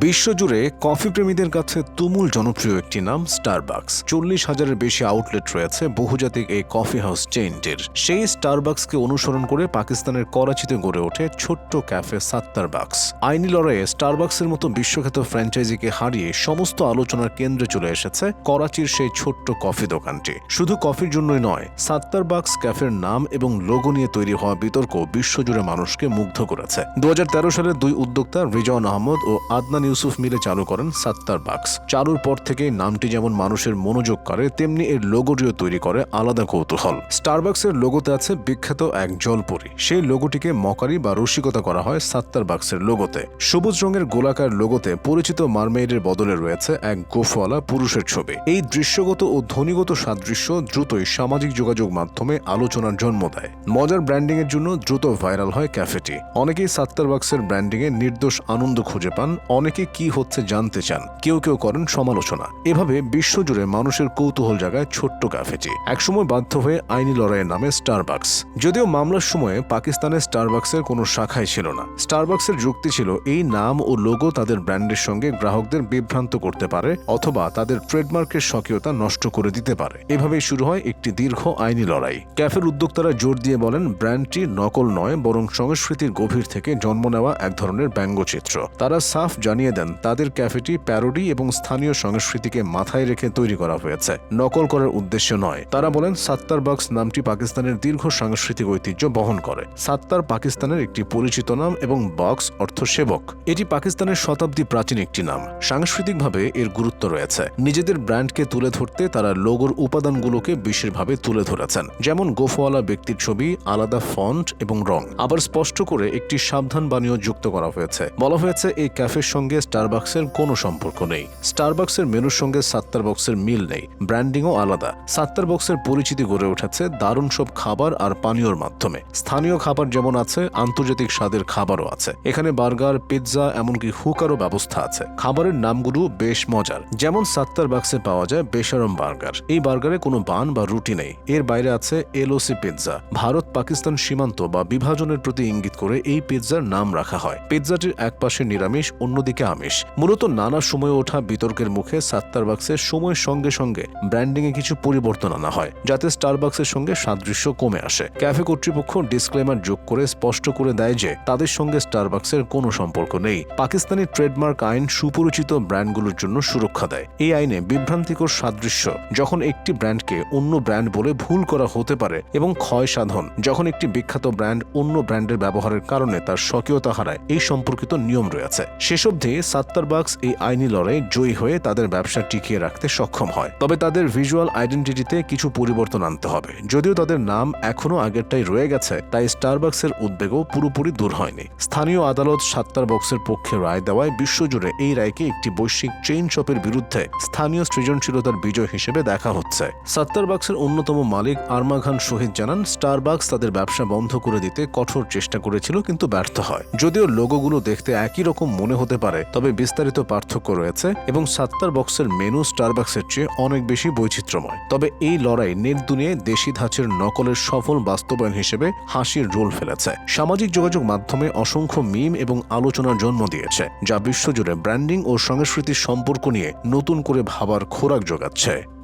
বিশ্বজুড়ে কফি প্রেমীদের কাছে তুমুল জনপ্রিয় একটি নাম স্টারবাকস চল্লিশ হাজারের বেশি আউটলেট রয়েছে বহুজাতিক এই কফি হাউস চেইনটির সেই স্টারবাক্সকে অনুসরণ করে পাকিস্তানের করাচিতে গড়ে ওঠে ছোট্ট ক্যাফে সাত্তারবাক্স আইনি লড়াইয়ে স্টারবাক্সের মতো বিশ্বখ্যাত ফ্র্যাঞ্চাইজিকে হারিয়ে সমস্ত আলোচনার কেন্দ্রে চলে এসেছে করাচির সেই ছোট্ট কফি দোকানটি। শুধু কফির জন্যই নয় সাত্তারবাক্স ক্যাফের নাম এবং লোগো নিয়ে তৈরি হওয়া বিতর্ক বিশ্বজুড়ে মানুষকে মুগ্ধ করেছে। দু সালের দুই উদ্যোক্তা রিজন আহমদ ও আদনান ইউসুফ মিলে চালু করেন সাত্তার বাক্স। চালুর পর থেকে নামটি যেমন মানুষের মনোযোগ করে, তেমনি এর লোগোটিও তৈরি করে আলাদা কৌতূহল। স্টারবাক্সের লোগোতে আছে বিখ্যাত এক জলপরি। সেই লোগোটিকে মকারি বা রসিকতা করা হয় সাত্তার বাক্সের লোগোতে। সবুজ রঙের গোলাকার লোগোতে পরিচিত মারমেইডের বদলে রয়েছে এক গোফওয়ালা পুরুষের ছবি। এই দৃশ্যগত ও ধ্বনিগত সাদৃশ্য দ্রুতই সামাজিক যোগাযোগ মাধ্যমে আলোচনার জন্ম দেয়। মজার ব্র্যান্ডিং এর জন্য দ্রুত ভাইরাল হয় ক্যাফেটি। অনেকেই সাত্তার বাক্সের ব্র্যান্ডিং এ নির্দোষ আনন্দ খুঁজে পান অনেকে কি হচ্ছে জানতে চান, কেউ কেউ করেন সমালোচনা। এভাবে বিশ্বজুড়ে মানুষের কৌতূহল জাগায় ছোট্ট ক্যাফেটি। একসময় বাধ্য হয়ে আইনি লড়াইয়ের নামে স্টারবাক্স যদিও মামলার সময়ে পাকিস্তানের স্টারবাক্সের কোনো শাখাই ছিল না। স্টারবাক্সের যুক্তি ছিল, এই নাম ও লোগো তাদের ব্র্যান্ডের সঙ্গে গ্রাহকদের বিভ্রান্ত করতে পারে, অথবা তাদের ট্রেডমার্কের স্বকীয়তা নষ্ট করে দিতে পারে। এভাবেই শুরু হয় একটি দীর্ঘ আইনি লড়াই। ক্যাফের উদ্যোক্তারা জোর দিয়ে বলেন, ব্র্যান্ডটি নকল নয়, বরং সংস্কৃতির গভীর থেকে জন্ম নেওয়া এক ধরনের ব্যঙ্গচিত্র। তারা সাফ জানিয়ে দেন। তাদের ক্যাফেটি প্যারোডি এবং স্থানীয় সংস্কৃতিকে মাথায় রেখে তৈরি করা হয়েছে। নকল করার উদ্দেশ্য নয়। তারা বলেন, সাত্তার বক্স নামটি পাকিস্তানের দীর্ঘ সাংস্কৃতিক ঐতিহ্য বহন করে। সাত্তার পাকিস্তানের একটি পরিচিত নাম এবং বক্স অর্থ সেবক এটি পাকিস্তানের শতাব্দী প্রাচীন একটি নাম। সাংস্কৃতিকভাবে এর গুরুত্ব রয়েছে। নিজেদের ব্র্যান্ডকে তুলে ধরতে তারা লোগোর উপাদানগুলোকে বিশেষভাবে তুলে ধরেছেন। যেমন গোফওয়ালা ব্যক্তির ছবি, আলাদা ফন্ট এবং রং। আবার স্পষ্ট করে একটি সাবধান বাণীও যুক্ত করা হয়েছে। বলা হয়েছে, এই ক্যাফের সঙ্গে স্টারবাক্সের কোনো সম্পর্ক নেই। স্টারবাক্সের মেনুর সঙ্গে সাত্তার বক্সের মিল নেই। ব্র্যান্ডিংও আলাদা। সাত্তার বক্সের পরিচিতি গড়ে উঠেছে দারুণ সব খাবার আর পানীয়র মাধ্যমে। স্থানীয় খাবার যেমন আছে, আন্তর্জাতিক স্বাদের খাবারও আছে। এখানে বার্গার, পিৎজা, এমনকি হুকারও ব্যবস্থা আছে। খাবারের নামগুলো বেশ মজার। যেমন সাত্তার বাক্সে পাওয়া যায় বেসারম বার্গার। এই বার্গারে কোনো বান বা রুটি নেই। এর বাইরে আছে এলওসি পিৎজা। ভারত, পাকিস্তান সীমান্ত বা বিভাজনের প্রতি ইঙ্গিত করে এই পিৎজার নাম রাখা হয়। পিৎজাটির এক পাশে নিরামিষ, অন্যদিকে আমিষ মূলত নানা সময়ে ওঠা বিতর্কের মুখে সাত্তার বাক্সের সময়ের সঙ্গে সঙ্গে ব্র্যান্ডিং এ কিছু পরিবর্তন আনা হয়, যাতে স্টারবাক্সের সঙ্গে সাদৃশ্য কমে আসে। ক্যাফে কর্তৃপক্ষ ডিসক্লেমার যোগ করে স্পষ্ট করে দেয় যে, তাদের সঙ্গে স্টারবাক্সের কোনো সম্পর্ক নেই। পাকিস্তানি ট্রেডমার্ক আইন সুপরিচিত ব্র্যান্ডগুলোর জন্য সুরক্ষা দেয়। এই আইনে বিভ্রান্তিকর সাদৃশ্য, যখন একটি ব্র্যান্ডকে অন্য ব্র্যান্ড বলে ভুল করা হতে পারে এবং ক্ষয় সাধন, যখন একটি বিখ্যাত ব্র্যান্ড অন্য ব্র্যান্ডের ব্যবহারের কারণে তার স্বকীয়তা হারায়, এই সম্পর্কিত নিয়ম রয়েছে। অবধি সাত্তার বাক্স এই আইনি লড়াই জয়ী হয়ে তাদের ব্যবসা টিকিয়ে রাখতে সক্ষম হয়। তবে তাদের ভিজুয়াল আইডেন্টিটিতে কিছু পরিবর্তন আনতে হবে। যদিও তাদের নাম এখনও আগেরটাই রয়ে গেছে, তাই স্টারবাক্সের উদ্বেগও পুরোপুরি দূর হয়নি। স্থানীয় আদালত সাত্তার বক্সের পক্ষে রায় দেওয়ায় বিশ্বজুড়ে এই রায়কে একটি বৈশ্বিক চেইন শপের বিরুদ্ধে স্থানীয় সৃজনশীলতার বিজয় হিসেবে দেখা হচ্ছে। সাত্তার বাক্সের অন্যতম মালিক আরমা খান শহীদ জানান স্টারবাক্স তাদের ব্যবসা বন্ধ করে দিতে কঠোর চেষ্টা করেছিল, কিন্তু ব্যর্থ হয়। যদিও লোগোগুলো দেখতে একই রকম মনে হতে পারে তবে বিস্তারিত পার্থক্য রয়েছে এবং সাত্তার বক্সের মেনু স্টারবাক্সের চেয়ে অনেক বেশি বৈচিত্র্যময়। তবে এই লড়াই নেট দুনিয়ায় দেশি ধাঁচের নকলের সফল বাস্তবায়ন হিসেবে হাসির রোল ফেলেছে। সামাজিক যোগাযোগ মাধ্যমে অসংখ্য মিম এবং আলোচনার জন্ম দিয়েছে, যা বিশ্বজুড়ে ব্র্যান্ডিং ও সংস্কৃতির সম্পর্ক নিয়ে নতুন করে ভাবার খোরাক যোগাচ্ছে।